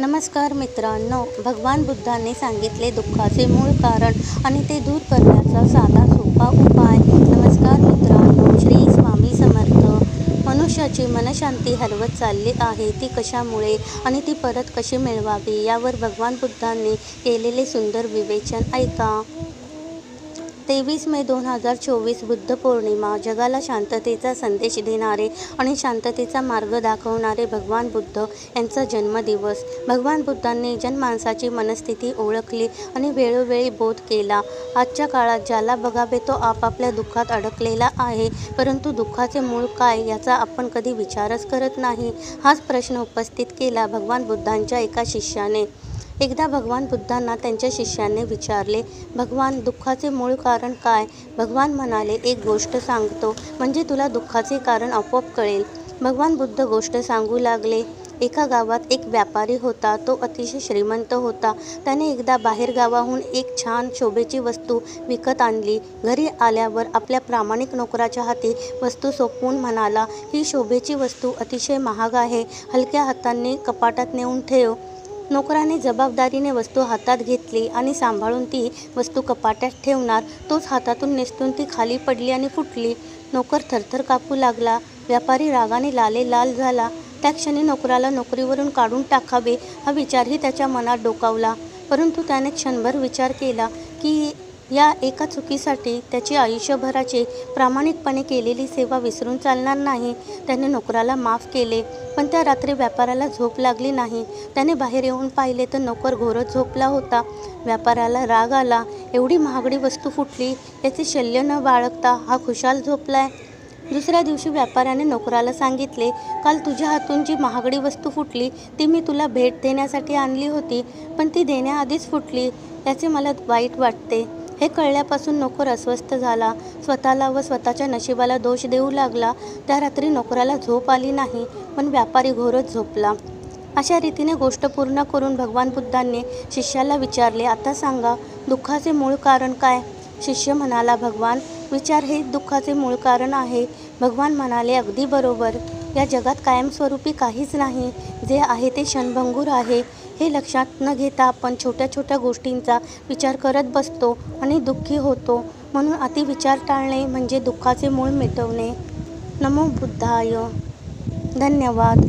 नमस्कार मित्रांनो भगवान बुद्धांनी सांगितले दुःखाचे मूळ कारण आणि ते दूर करण्याचा साधा सोपा उपाय. नमस्कार मित्रांनो श्री स्वामी समर्थ. मनुष्याची मनशांती हरवत चालली आहे ती कशामुळे आणि ती परत कशी मिळवावी यावर भगवान बुद्धांनी केलेले सुंदर विवेचन ऐका. तेवीस मे दोन हजार चोवीस बुद्ध पौर्णिमा जगाला शांततेचा संदेश देणारे आणि शांततेचा मार्ग दाखवणारे भगवान बुद्ध यांचा जन्मदिवस. भगवान बुद्धांनी जनमानसाची मनस्थिती ओळखली आणि वेळोवेळी बोध केला. आजच्या काळात ज्याला बघावे तो आपापल्या दुःखात अडकलेला आहे परंतु दुःखाचे मूळ काय याचा आपण कधी विचारच करत नाही. हाच प्रश्न उपस्थित केला भगवान बुद्धांच्या एका शिष्याने. एकदा भगवान बुद्धांना त्यांच्या शिष्याने विचारले भगवान दुःखाचे मूळ कारण काय? भगवान म्हणाले एक गोष्ट सांगतो म्हणजे तुला दुःखाचे कारण आपोआप कळेल. भगवान बुद्ध गोष्ट सांगू लागले एका गावात एक व्यापारी होता तो अतिशय श्रीमंत होता. त्याने एकदा बाहेर गावाहून एक छान शोभेची वस्तू विकत आणली. घरी आल्यावर आपल्या प्रामाणिक नोकराच्या हाती वस्तू सोपवून म्हणाला ही शोभेची वस्तू अतिशय महाग आहे. हलक्या हातांनी कपाटात नेऊन ठेव. नोकराने जबाबदारीने वस्तू हातात घेतली आणि सांभाळून ती वस्तू कपाट्यात ठेवणार तोच हातातून निसटून ती खाली पडली आणि फुटली. नोकर थरथर कापू लागला. व्यापारी रागाने लाले लाल झाला. त्या क्षणी नोकराला नोकरीवरून काढून टाकावे हा विचारही त्याच्या मनात डोकावला. परंतु त्याने क्षणभर विचार केला की या एका चुकीसाठी त्याची आयुष्यभराची प्रामाणिकपणे केलेली सेवा विसरून चालणार नाही. त्याने नोकराला माफ केले. पण त्या रात्री व्यापाराला झोप लागली नाही. त्याने बाहेर येऊन पाहिले तर नोकर घोरत झोपला होता. व्यापाराला राग आला. एवढी महागडी वस्तू फुटली याचे शल्य न बाळगता हा खुशाल झोपलाय. दुसऱ्या दिवशी व्यापाऱ्याने नोकराला सांगितले काल तुझ्या हातून जी महागडी वस्तू फुटली ती मी तुला भेट देण्यासाठी आणली होती पण ती देण्याआधीच फुटली. याचे मला वाईट वाटते. हे कळल्यापासून नोकर अस्वस्थ झाला. स्वतःला व स्वतःच्या नशिबाला दोष देऊ लागला. त्या रात्री नोकराला झोप आली नाही पण व्यापारी घोरच झोपला. अशा रीतीने गोष्ट पूर्ण करून भगवान बुद्धांनी शिष्याला विचारले आता सांगा दुःखाचे मूळ कारण काय? शिष्य म्हणाला भगवान विचार हे दुःखाचे मूळ कारण आहे. भगवान म्हणाले अगदी बरोबर. या जगात कायमस्वरूपी काहीच नाही. जे आहे ते क्षणभंगूर आहे. हे लक्षात न घेता आपण छोट्या छोट्या गोष्टींचा विचार करत बसतो आणि दुःखी होतो. म्हणून अतिविचार टाळणे म्हणजे दुःखाचे मूळ मिटवणे. नमो बुद्धाय. धन्यवाद.